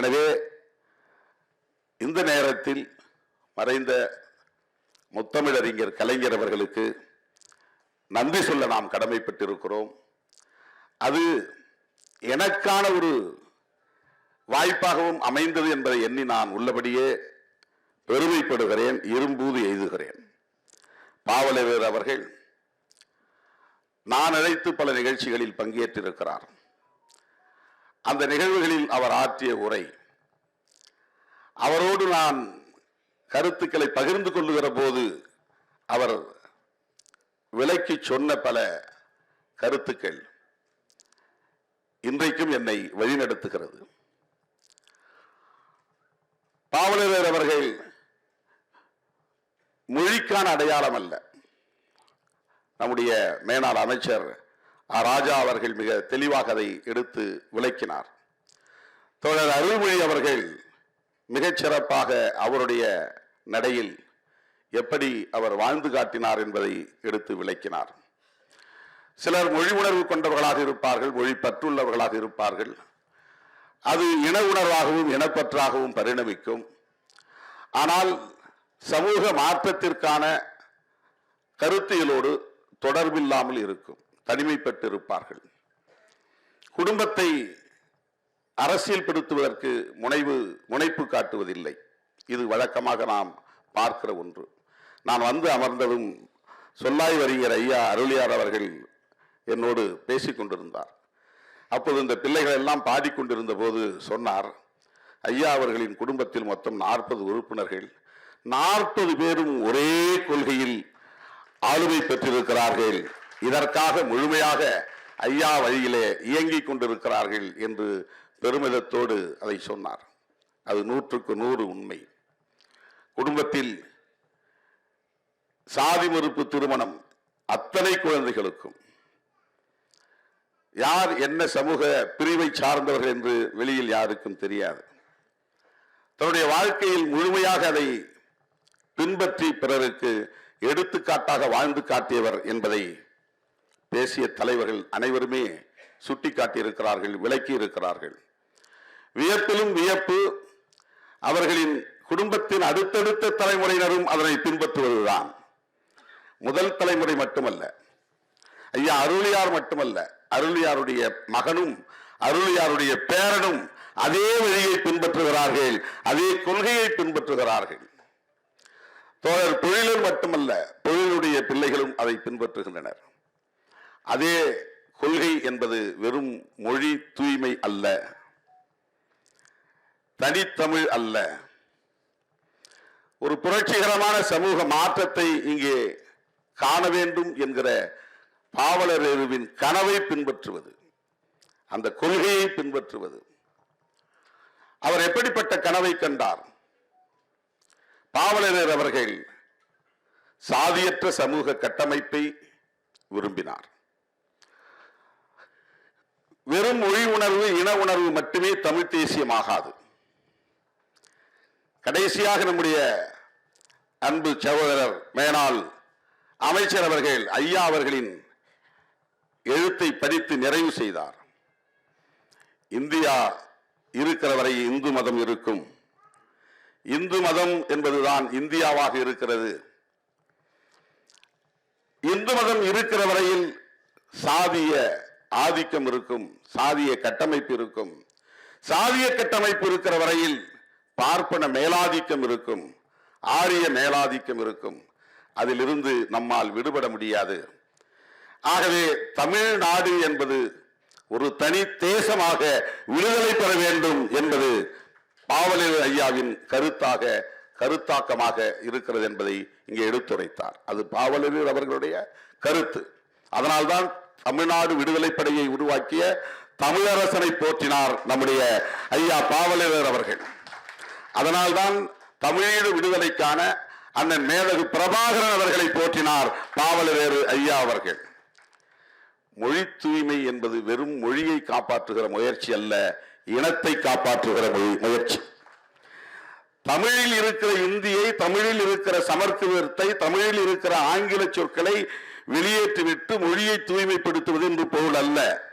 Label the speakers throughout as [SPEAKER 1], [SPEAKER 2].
[SPEAKER 1] எனவே இந்த நேரத்தில் மறைந்த முத்தமிழறிஞர் கலைஞர் அவர்களுக்கு நன்றி சொல்ல நாம் கடமைப்பட்டிருக்கிறோம். அது எனக்கான ஒரு வாய்ப்பாகவும் அமைந்தது என்பதை எண்ணி நான் உள்ளபடியே பெருமைப்படுகிறேன் இரும்பூது எய்துகிறேன். பாவலரர் அவர்கள் நான் அழைத்து பல நிகழ்ச்சிகளில் பங்கேற்றிருக்கிறார். அந்த நிகழ்வுகளில் அவர் ஆற்றிய உரை. அவரோடு நான் கருத்துக்களை பகிர்ந்து கொள்ளுகிற போது அவர் விலக்கி சொன்ன பல கருத்துக்கள் இன்றைக்கும் என்னை வழிநடத்துகிறது. பாவலர் அவர்கள் மொழிக்கான அடையாளம் அல்ல. நம்முடைய மேனாள் அமைச்சர் ராஜா அவர்கள் மிக தெளிவாக அதை எடுத்து விளக்கினார். தோழர் அருள்மொழி அவர்கள் மிகச்சிறப்பாக அவருடைய நடையில் எப்படி அவர் வாழ்ந்து காட்டினார் என்பதை எடுத்து விளக்கினார். சிலர் மொழி உணர்வு கொண்டவர்களாக இருப்பார்கள் மொழி பற்றுள்ளவர்களாக இருப்பார்கள். அது இன உணர்வாகவும் இனப்பற்றாகவும் பரிணமிக்கும். ஆனால் சமூக மாற்றத்திற்கான கருத்தியலோடு தொடர்பில்லாமல் இருக்கும். தனிமைப்பட்டிருப்பார்கள். குடும்பத்தை அரசியல் படுத்துவதற்கு முனைவு முனைப்பு காட்டுவதில்லை. இது வழக்கமாக நாம் பார்க்கிற ஒன்று. நான் வந்து அமர்ந்ததும் சொல்லாய் வருகிற ஐயா அருளியார் அவர்கள் என்னோடு பேசிக்கொண்டிருந்தார் அப்போது இந்த பிள்ளைகள் எல்லாம் பாடிக்கொண்டிருந்த போது சொன்னார் ஐயா அவர்களின் குடும்பத்தில் மொத்தம் நாற்பது உறுப்பினர்கள் நாற்பது பேரும் ஒரே கொள்கையில் ஆளுமை பெற்றிருக்கிறார்கள். இதற்காக முழுமையாக ஐயா வழியிலே இயங்கிக் கொண்டிருக்கிறார்கள் என்று பெருமிதத்தோடு அதை சொன்னார். அது நூற்றுக்கு நூறு உண்மை. குடும்பத்தில் சாதி மறுப்பு திருமணம் அத்தனை குழந்தைகளுக்கும். யார் என்ன சமூக பிரிவை சார்ந்தவர்கள் என்று வெளியில் யாருக்கும் தெரியாது. தன்னுடைய வாழ்க்கையில் முழுமையாக அதை பின்பற்றி பிறருக்கு எடுத்துக்காட்டாக வாழ்ந்து காட்டியவர் என்பதை தேசிய தலைவர்கள் அனைவருமே சுட்டி காட்டியிருக்கிறார்கள் விளக்கி இருக்கிறார்கள் வியப்பிலும் வியப்பு அவர்களின் குடும்பத்தின் அடுத்தடுத்த தலைமுறையினரும் அதனை பின்பற்றுவதுதான். முதல் தலைமுறை மட்டுமல்ல. ஐயா அருளியார் மட்டுமல்ல. அருளியாருடைய மகனும் அருளியாருடைய பேரனும் அதே வழியை பின்பற்றுகிறார்கள் அதே கொள்கையை பின்பற்றுகிறார்கள். தோழர் தொழிலர் மட்டுமல்ல தொழிலுடைய பிள்ளைகளும் அதை பின்பற்றுகின்றனர். அதே கொள்கை என்பது வெறும் மொழி தூய்மை அல்ல தனித்தமிழ் அல்ல. ஒரு புரட்சிகரமான சமூக மாற்றத்தை இங்கே காண வேண்டும் என்கிற பாவலரேருவின் கனவை பின்பற்றுவது அந்த கொள்கையை பின்பற்றுவது. அவர் எப்படிப்பட்ட கனவை கண்டார்? பாவலரர் அவர்கள் சாதியற்ற சமூக கட்டமைப்பை விரும்பினார். வெறும் மொழி உணர்வு இன உணர்வு மட்டுமே தமிழ் தேசியமாகாது. கடைசியாக நம்முடைய அன்பு சகோதரர் மேனால் அமைச்சர் அவர்கள் ஐயா அவர்களின் எழுத்தை படித்து நிறைவு செய்தார். இந்தியா இருக்கிற வரை இந்து மதம் இருக்கும். இந்து மதம் என்பதுதான் இந்தியாவாக இருக்கிறது. இந்து மதம் இருக்கிற வரையில் சாதிய ஆதிக்கம் இருக்கும் சாதிய கட்டமைப்பு இருக்கும். சாதிய கட்டமைப்பு இருக்கிற வரையில் பார்ப்பன மேலாதிக்கம் இருக்கும் ஆரிய மேலாதிக்கம் இருக்கும். அதிலிருந்து நம்மால் விடுபட முடியாது. ஆகவே தமிழ்நாடு என்பது ஒரு தனி தேசமாக விடுதலை பெற வேண்டும் என்பது பாவலர் ஐயாவின் கருத்தாக கருத்தாக்கமாக இருக்கிறது என்பதை இங்கே எடுத்துரைத்தார். அது பாவலர் அவர்களுடைய கருத்து. அதனால்தான் தமிழ்நாடு விடுதலை படையை உருவாக்கிய தமிழரசனை போற்றினார் நம்முடைய ஐயா பாவலர் அவர்கள். அதனால்தான் தமிழீடு விடுதலைக்கான அண்ணன் மேதகு பிரபாகரன் அவர்களை போற்றினார் பாவலரேறு ஐயா அவர்கள். மொழி தூய்மை என்பது வெறும் மொழியை காப்பாற்றுகிற முயற்சி அல்ல இனத்தை காப்பாற்றுகிற மொழி முயற்சி. தமிழில் இருக்கிற இந்தியை தமிழில் இருக்கிற சமர்த்துவத்தை தமிழில் இருக்கிற ஆங்கில சொற்களை வெளியேற்றிவிட்டு மொழியை தூய்மைப்படுத்துவது என்று பொருள் அல்ல.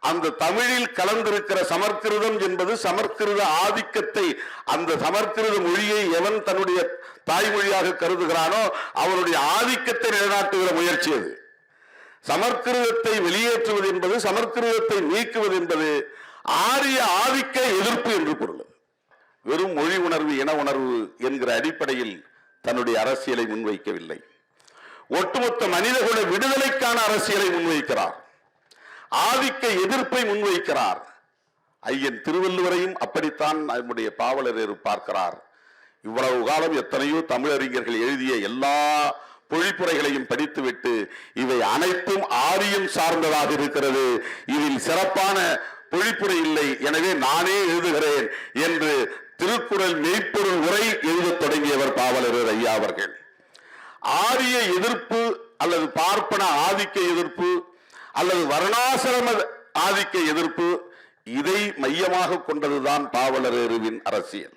[SPEAKER 1] அந்த தமிழில் கலந்திருக்கிற சமற்கிருதம் என்பது சமற்கிருத ஆதிக்கத்தை அந்த சமற்கிருத மொழியை எவன் தன்னுடைய தாய்மொழியாக கருதுகிறானோ அவனுடைய ஆதிக்கத்தை நிலைநாட்டுகிற முயற்சி அது. சமற்கிருதத்தை வெளியேற்றுவது என்பது சமற்கிருதத்தை நீக்குவது என்பது ஆரிய ஆதிக்க எதிர்ப்பு என்று பொருள். வெறும் மொழி உணர்வு இன உணர்வு என்கிற அடிப்படையில் தன்னுடைய அரசியலை முன்வைக்கவில்லை. ஒட்டுமொத்த மனிதகுல விடுதலைக்கான அரசியலை முன்வைக்கிறார். ஆதிக்க எதிர்ப்பை முன்வைக்கிறார். ஐயன் திருவள்ளுவரையும் அப்படித்தான் நம்முடைய பாவலரேறு பார்க்கிறார். இவ்வளவு காலம் எத்தனையோ தமிழறிஞர்கள் எழுதிய எல்லா பொழிப்புரைகளையும் படித்துவிட்டு இவை அனைத்தும் ஆரியம் சார்ந்ததாக இருக்கிறது. இதில் சிறப்பான பொழிப்புரை இல்லை. எனவே நானே எழுதுகிறேன் என்று திருக்குறள் மெய்ப்பொருள் உரை எழுதத் தொடங்கியவர் பாவலரர் ஐயா அவர்கள். ஆரிய எதிர்ப்பு அல்லது பார்ப்பன ஆதிக்க எதிர்ப்பு அல்லது வர்ணாசிரம ஆதிக்க எதிர்ப்பு இதை மையமாக கொண்டதுதான் பாவலர் பாவலரேருவின் அரசியல்.